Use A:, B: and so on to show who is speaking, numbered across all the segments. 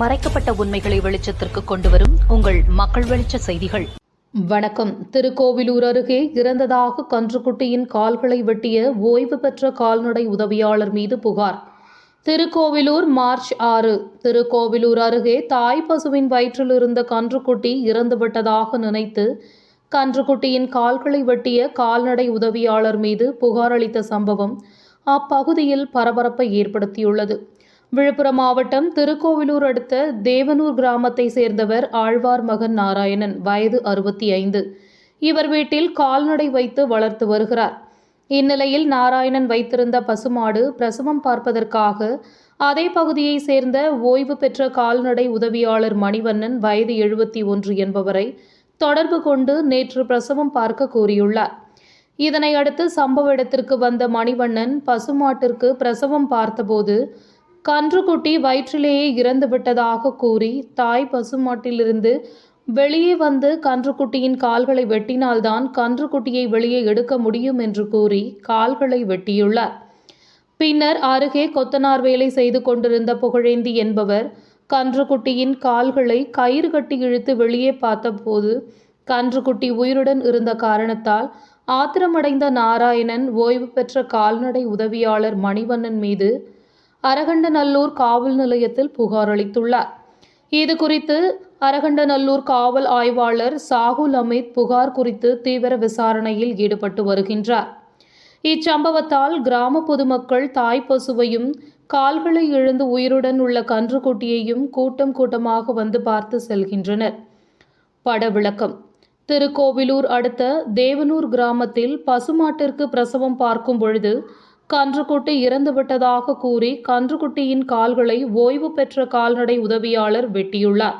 A: மறைக்கப்பட்ட உண்மைகளை வெளிச்சத்திற்கு கொண்டுவரும் உங்கள் மக்கள் வெளிச்ச செய்திகள்.
B: வணக்கம். திருக்கோவிலூர் அருகே இறந்ததாக கன்றுக்குட்டியின் கால்களை வெட்டிய ஓய்வு பெற்ற கால்நடை உதவியாளர் மீது புகார். திருக்கோவிலூர் மார்ச் ஆறு. திருக்கோவிலூர் அருகே தாய் பசுவின் வயிற்றில் இருந்த கன்றுக்குட்டி இறந்துவிட்டதாக நினைத்து கன்றுக்குட்டியின் கால்களை வெட்டிய கால்நடை உதவியாளர் மீது புகார் அளித்த சம்பவம் அப்பகுதியில் பரபரப்பை ஏற்படுத்தியுள்ளது. விழுப்புரம் மாவட்டம் திருக்கோவிலூர் அடுத்த தேவனூர் கிராமத்தை சேர்ந்தவர் ஆழ்வார் மகன் நாராயணன் வயது அறுபத்தி ஐந்து. இவர் வீட்டில் கால்நடை வைத்து வளர்த்து வருகிறார். இந்நிலையில் நாராயணன் வைத்திருந்த பசுமாடு பிரசவம் பார்ப்பதற்காக அதே பகுதியை சேர்ந்த ஓய்வு பெற்ற கால்நடை உதவியாளர் மணிவண்ணன் வயது எழுபத்தி ஒன்று என்பவரை தொடர்பு கொண்டு நேற்று பிரசவம் பார்க்க கூறியுள்ளார். இதனை அடுத்து சம்பவ இடத்திற்கு வந்த மணிவண்ணன் பசுமாட்டிற்கு பிரசவம் பார்த்தபோது கன்றுக்குட்டி வயிற்றிலேயே இறந்து விட்டதாக கூறி தாய் பசுமாட்டிலிருந்து வெளியே வந்து கன்றுக்குட்டியின் கால்களை வெட்டினால்தான் கன்றுக்குட்டியை வெளியே எடுக்க முடியும் என்று கூறி கால்களை வெட்டியுள்ளார். பின்னர் அருகே கொத்தனார் வேலை செய்து கொண்டிருந்த புகழேந்தி என்பவர் கன்றுக்குட்டியின் கால்களை கயிறு கட்டி இழுத்து வெளியே பார்த்தபோது கன்றுக்குட்டி உயிருடன் இருந்த காரணத்தால் ஆத்திரமடைந்த நாராயணன் ஓய்வு பெற்ற கால்நடை உதவியாளர் மணிவண்ணன் மீது அரகண்டநல்லூர் காவல் நிலையத்தில் புகார் அளித்துள்ளார். இது குறித்து அரகண்டநல்லூர் காவல் ஆய்வாளர் சாகுல் அமித் புகார் குறித்து தீவிர விசாரணையில் ஈடுபட்டு வருகின்றார். இச்சம்பவத்தால் கிராம பொதுமக்கள் தாய் பசுவையும் கால்களை இழந்து உயிருடன் உள்ள கன்றுக்குட்டியையும் கூட்டம் கூட்டமாக வந்து பார்த்து செல்கின்றனர். பட விளக்கம் திருக்கோவிலூர் அடுத்த தேவனூர் கிராமத்தில் பசுமாட்டிற்கு பிரசவம் பார்க்கும் பொழுது கன்றுக்குட்டி இறந்துவிட்டதாக கூறி கன்றுக்குட்டியின் கால்களை ஓய்வு பெற்ற கால்நடை உதவியாளர் வெட்டியுள்ளார்.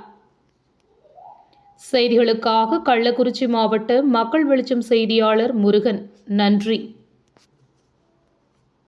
B: செய்திகளுக்காக கள்ளக்குறிச்சி மாவட்ட மக்கள் வெளிச்சம் செய்தியாளர் முருகன். நன்றி.